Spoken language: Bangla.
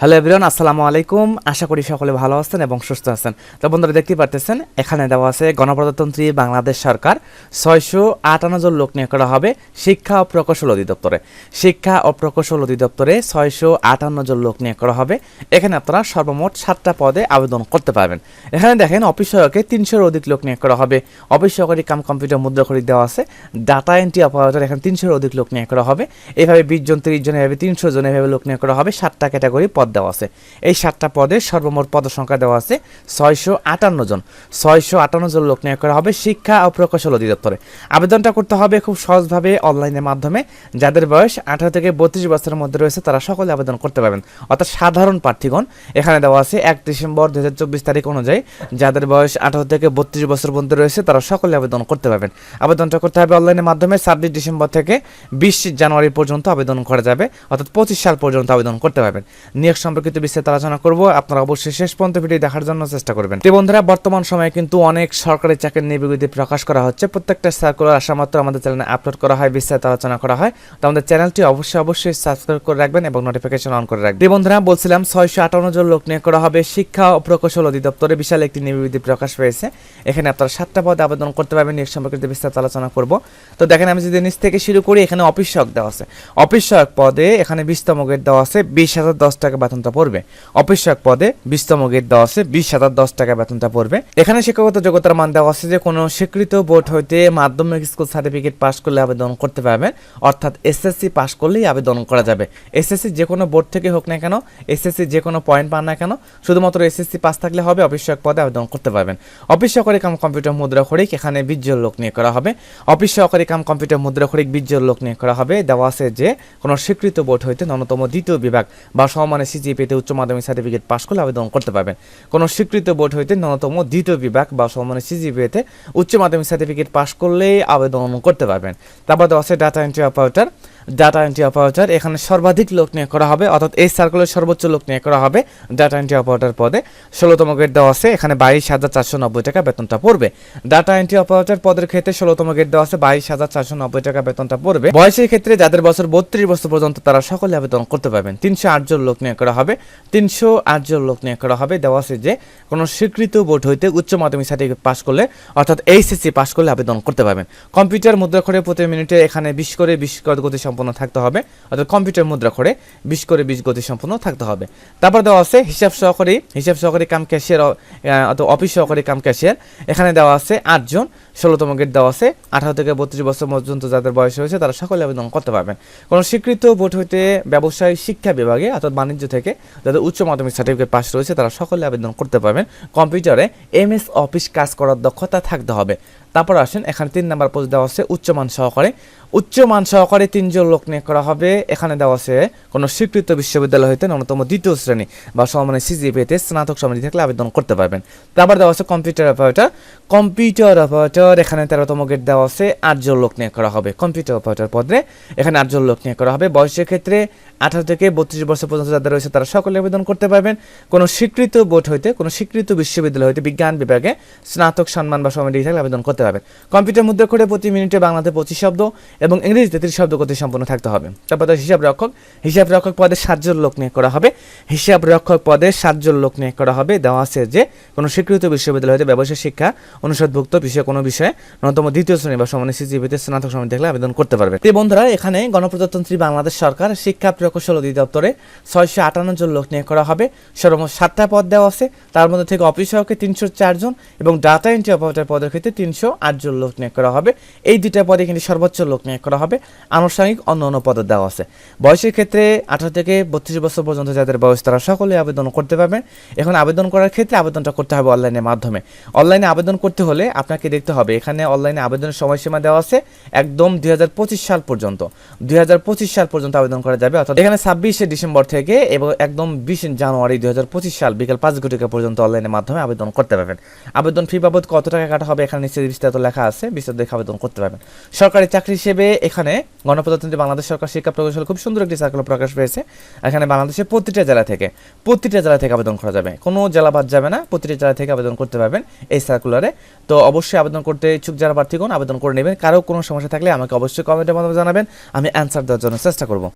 হ্যালো এভরিওয়ান, আসসালামু আলাইকুম। আশা করি সকলে ভালো আছেন এবং সুস্থ আছেন। তো বন্ধুরা, দেখতে পারতেছেন, এখানে দেওয়া আছে গণপ্রজাতন্ত্রী বাংলাদেশ সরকার ছয়শো আটান্ন জন লোক নিয়োগ করা হবে শিক্ষা ও প্রকৌশল অধিদপ্তরে। শিক্ষা ও প্রকৌশল অধিদপ্তরে ছয়শো আটান্ন জন লোক নিয়োগ করা হবে। এখানে আপনারা সর্বমোট সাতটা পদে আবেদন করতে পারবেন। এখানে দেখেন, অফিস সহায়কে তিনশোর অধিক লোক নিয়োগ করা হবে। অফিস সহকারী কাম কম্পিউটার মুদ্রা খরিদ দেওয়া আছে। ডাটা এন্ট্রি অপারেটর, এখানে তিনশোর অধিক লোক নিয়োগ করা হবে। এভাবে বিশ জন, তিরিশ জন, এভাবে তিনশো জন, এভাবে লোক নিয়োগ করা হবে। সাতটা ক্যাটাগরি পদ দেওয়া আছে। এই সাতটা পদে সর্বমোট পদ সংখ্যা দেওয়া আছে ছয়শো আটান্ন জন। ছয়শো আটান্ন জন লোক নিয়োগ করা হবে শিক্ষা ও প্রকৌশল অধিদপ্তরে। আবেদনটা করতে হবে খুব সহজভাবে অনলাইনের মাধ্যমে। যাদের বয়স আঠারো থেকে বত্রিশ বছরের মধ্যে রয়েছে, তারা সকলে আবেদন করতে পারবেন। অর্থাৎ সাধারণ প্রার্থীগণ, এখানে দেওয়া আছে এক ডিসেম্বর দুই হাজার চব্বিশ তারিখ অনুযায়ী যাদের বয়স আঠারো থেকে বত্রিশ বছর মধ্যে রয়েছে, তারা সকলে আবেদন করতে পারবেন। আবেদনটা করতে হবে অনলাইনের মাধ্যমে। ছাব্বিশ ডিসেম্বর থেকে বিশ জানুয়ারি পর্যন্ত আবেদন করা যাবে। অর্থাৎ পঁচিশ সাল পর্যন্ত আবেদন করতে পারবেন। নিয়োগ সম্পর্কিত বিস্তারিত আলোচনা করব। আপনারা অবশ্যই শেষ পর্যন্ত ভিডিও দেখার জন্য চেষ্টা করবেন। তো বন্ধুরা, বর্তমান সময়ে কিন্তু অনেক সরকারি চাকরির বিজ্ঞপ্তি প্রকাশ করা হচ্ছে। প্রত্যেকটা সার্কুলার আসা মাত্র আমাদের চ্যানেলে আপলোড করা হয়, বিস্তারিত আলোচনা করা হয়। তো আমাদের চ্যানেলটি অবশ্যই অবশ্যই সাবস্ক্রাইব করে রাখবেন এবং নোটিফিকেশন অন করে রাখবেন। বন্ধুরা, বলছিলাম ছয়শো আটান্ন জন লোক নিয়োগ করা হবে। শিক্ষা ও প্রকৌশল অধিদপ্তরে বিশাল একটি নিয়োগ প্রকাশ পেয়েছে। এখানে আপনারা সাতটা পদে আবেদন করতে পারবেন। নিয়োগ সম্পর্কিত বিস্তারিত আলোচনা করব। তো দেখেন, আমি যদি নিচ থেকে শুরু করি, এখানে অফিস সহায়ক দেওয়া আছে। অফিস সহায়ক পদে এখানে বিশতম গেট দেওয়া আছে। বিশ হাজার দশ টাকা বেতনটা পড়বে। অফিস সহায়ক পদে বিশতম গেট দেওয়া আছে, বিশ হাজার দশ টাকা বেতনটা পড়বে। এখানে শিক্ষকতা যোগ্যতার মান দেওয়া আছে যে, কোনো স্বীকৃত বোর্ড হইতে মাধ্যমিক স্কুল সার্টিফিকেট পাস করলে আবেদন করতে পারবেন। অর্থাৎ এসএসসি পাস করলেই আবেদন করা যাবে। এসএসসি যে কোনো বোর্ড থেকে হোক না কেন এসএসসি যে কোনো পয়েন্ট পান না কেন, শুধুমাত্র এসএসসি পাস থাকলে হবে অফিস সহায়ক পদে আবেদন করতে পারবেন। অফিস সহকারী কাম কম্পিউটার মুদ্রা খরিক এখানে বিজ্জল লোক নিয়ে করা হবে। অফিস সহকারী কাম কম্পিউটার মুদ্রা খরিক বিজ্জল লোক নিয়ে করা হবে। দেওয়া আছে যে, কোনো স্বীকৃত বোর্ড হইতে ন্যূনতম দ্বিতীয় বিভাগ বা সমমানের সিজিপিতে উচ্চ মাধ্যমিক সার্টিফিকেট পাস করলে আবেদন করতে পারবেন। কোনো স্বীকৃত বোর্ড হইতে ন্যূনতম দ্বিতীয় বিভাগ বা সমমানের সিজিপিতে উচ্চ মাধ্যমিক সার্টিফিকেট পাস করলেই আবেদন করতে পারবেন। তারপর আছে data entry operator. Data entry operator এখানে সর্বাধিক লোক নিয়োগ করা হবে, অর্থাৎ এই সার্কুলের সর্বোচ্চ লোক নিয়োগ করা হবে ডাটা এন্ট্রি অপারেটর পদে। ষোলোতম গেট দেওয়া আছে, এখানে বাইশ হাজার চারশো নব্বই টাকা বেতনটা পড়বে। ডাটা এন্ট্রি অপারেটর পদের ক্ষেত্রে ষোলোতম গেট দেওয়া আছে, বাইশ হাজার চারশো নব্বই টাকা বেতনটা পড়বে। বয়সের ক্ষেত্রে যাদের বছর বত্রিশ বছর পর্যন্ত তারা সকলে আবেদন করতে পারবেন। তিনশো আটজন লোক নিয়োগ করা হবে, তিনশো আটজন লোক নিয়োগ করা হবে। দেওয়া আছে যে, কোনো স্বীকৃত বোর্ড হইতে উচ্চ মাধ্যমিক সার্টিফিকেট পাস করলে, অর্থাৎ এইচএসসি পাস করলে আবেদন করতে পারবেন। কম্পিউটার মুদ্রা করে প্রতি মিনিটে এখানে বিশ করে বিশ গতি সম্পন্ন থাকতে হবে, অর্থাৎ কম্পিউটার মুদ্রা করে বিশ করে বিশ গতি সম্পন্ন থাকতে হবে। তারপর দেওয়া আছে হিসাব সহকারী হিসাব সহকারী কাম ক্যাশিয়ার অথবা অফিস সহকারী কাম ক্যাশিয়ার এখানে দেওয়া আছে আটজন ষোলোতম গেট দেওয়া আছে। আঠারো থেকে বত্রিশ বছর পর্যন্ত যাদের বয়স হয়েছে, তারা সকলে আবেদন করতে পারবেন কোনো স্বীকৃত বোর্ড হইতে ব্যবসায়ী শিক্ষা বিভাগে অর্থাৎ বাণিজ্য থেকে যাদের উচ্চ মাধ্যমিক সার্টিফিকেট পাস রয়েছে, তারা সকলে আবেদন করতে পারবেন। কম্পিউটারে এম এস অফিস কাজ করার দক্ষতা থাকতে হবে। তারপর আসেন, এখানে তিন নাম্বার পোস্ট দেওয়া আছে উচ্চমান সহকারে। উচ্চমান সহকারে তিনজন লোক নিয়োগ করা হবে। এখানে দেওয়া আছে, কোনো স্বীকৃত বিশ্ববিদ্যালয় হইতে ন্যূনতম দ্বিতীয় শ্রেণি বা সমানে সিজিপিতে স্নাতক সমিতি থাকলে আবেদন করতে পারবেন। তারপর দেওয়া আছে কম্পিউটার অপারেটর কম্পিউটার অপারেটর এখানে তেরোতম গেট দেওয়া আছে, আটজন লোক নিয়োগ করা হবে। কম্পিউটার অপারেটর পদে, এখানে আটজন লোক নিয়োগ করা হবে। বয়সের ক্ষেত্রে আঠারো থেকে বত্রিশ বছর পর্যন্ত যাদের রয়েছে, তারা সকলে আবেদন করতে পারবেন। কোনো স্বীকৃত বোর্ড হইতে, কোনো স্বীকৃত বিশ্ববিদ্যালয় হইতে, বিজ্ঞান বিভাগে স্নাতক সম্মান বা সমিতি থাকলে আবেদন করতে পারবেন। কম্পিউটার মুদ্রা করে প্রতি মিনিটে বাংলাতে পঁচিশ শব্দ এবং ইংরেজিতে ত্রিশ শব্দ গতি সম্পন্ন থাকতে হবে। তারপর হিসাব রক্ষক হিসাব রক্ষক পদে সাতজন লোক নিয়োগ করা হবে। হিসাব রক্ষক পদে সাতজন লোক নিয়োগ করা হবে। দেওয়া আছে যে, কোনো স্বীকৃত বিশ্ববিদ্যালয় হইতে ব্যবসায়, শিক্ষা অনুষদভুক্ত, বিষয়ে কোনো বিষয়ে ন্যূনতম দ্বিতীয় শ্রেণি বা সমানে সিজিপিতে স্নাতক সমিতি থাকলে আবেদন করতে পারবে। তো বন্ধুরা, এখানে গণপ্রজাতন্ত্রী বাংলাদেশ সরকার শিক্ষা প্রকৌশল অধিদপ্তরে ছয়শো আটান্ন জন লোক নিয়োগ করা হবে। সর্বমোট সাতটা পদ দেওয়া আছে। তার মধ্যে থেকে অফিস সহকে তিনশো চারজন এবং ডাটা এন্ট্রি অপারেটর পদের ক্ষেত্রে তিনশো আটজন লোক নিয়োগ করা হবে। এই দুইটা পদে কিন্তু সর্বোচ্চ লোক নিয়োগ করা হবে। আনুষ্ঠানিক অন্য অন্য পদ দেওয়া আছে। বয়সের ক্ষেত্রে আঠারো থেকে বত্রিশ বছর পর্যন্ত যাদের বয়স, তারা সকলে আবেদন করতে পারবেন এখন আবেদন করার ক্ষেত্রে আবেদনটা করতে হবে অনলাইনের মাধ্যমে। অনলাইনে আবেদন করতে হলে আপনাকে দেখতে হবে এখানে অনলাইনে আবেদনের সময়সীমা দেওয়া আছে একদম দুই সাল পর্যন্ত। দুই সাল পর্যন্ত আবেদন করা যাবে। অর্থাৎ এখানে ছাব্বিশে ডিসেম্বর থেকে এবং একদম বিশ জানুয়ারি দুই সাল বিকেল পাঁচ ঘটিকা পর্যন্ত অনলাইনের মাধ্যমে আবেদন করতে পারবেন। আবেদন ফি বাবদ কত টাকা কাটা হবে এখানে নিচে বিস্তারিত লেখা আছে। বিস্তারিত দেখে আবেদন করতে পারবেন। সরকারি চাকরি হিসেবে এখানে গণপ্রজাতন্ত্রী বাংলাদেশ সরকার শিক্ষা প্রকৌশল খুব সুন্দর একটি সার্কুলার প্রকাশ পেয়েছে। এখানে বাংলাদেশের প্রতিটা জেলা থেকে, প্রতিটা জেলা থেকে আবেদন করা যাবে। কোনো জেলা বাদ যাবে না, প্রতিটা জেলা থেকে আবেদন করতে পারবেন এই সার্কুলারে তো অবশ্যই আবেদন করতে ইচ্ছুক যারা প্রার্থীগণ আবেদন করে নেবেন। কারও কোনো সমস্যা থাকলে আমাকে অবশ্যই কমেন্টের মাধ্যমে জানাবেন। আমি অ্যান্সার দেওয়ার জন্য চেষ্টা করব।